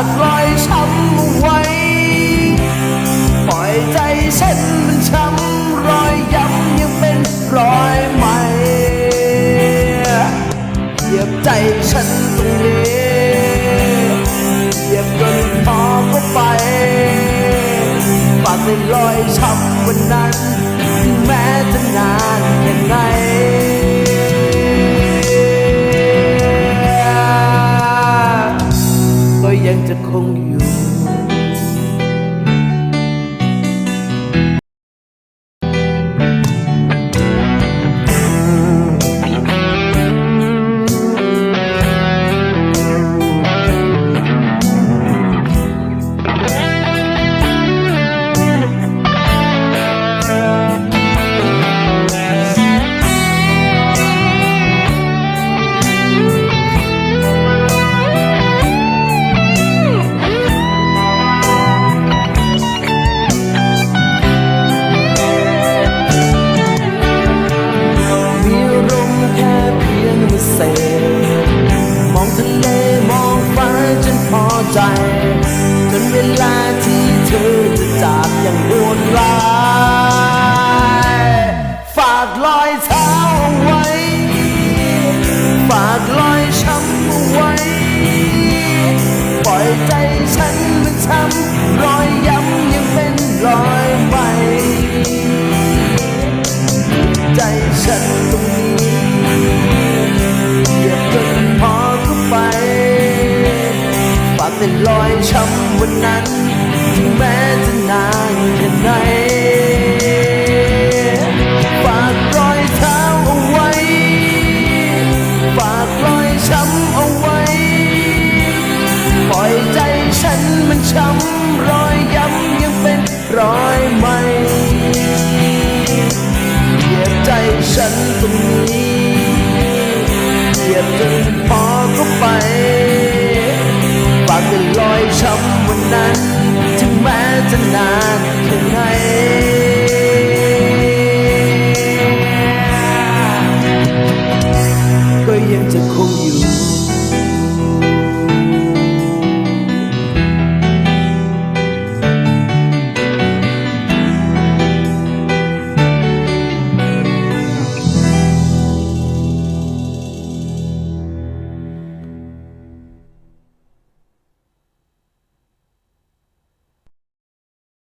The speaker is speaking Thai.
ารอยช้ำไว้ ปล่อยใจฉันมันช้ำรอยย้ำยังเป็นรอยใหม่เหยียบใจฉันตรงนี้เหยียบจนพอก็ไปฝักเป็นรอยช้ำวันนั้นแม้จะนานแค่ไหน ใจจนเวลาที่เธอจะจากอย่างโหดร้ายฝากรอยเท้าไว้ ฝากรอยช้ำไว้ ปล่อยใจฉันมันช้ำรอย ฝากแต่รอยช้ำวันนั้นถึงแม้จะนานแค่ไหนฝากรอยเท้าเอาไว้ ฝากรอยช้ำเอาไว้ ปล่อยใจฉันมันช้ำรอยย้ำยังเป็นรอยใหม่ ถึงแม้จะนานแค่ไหนก็ยังจะคงอยู่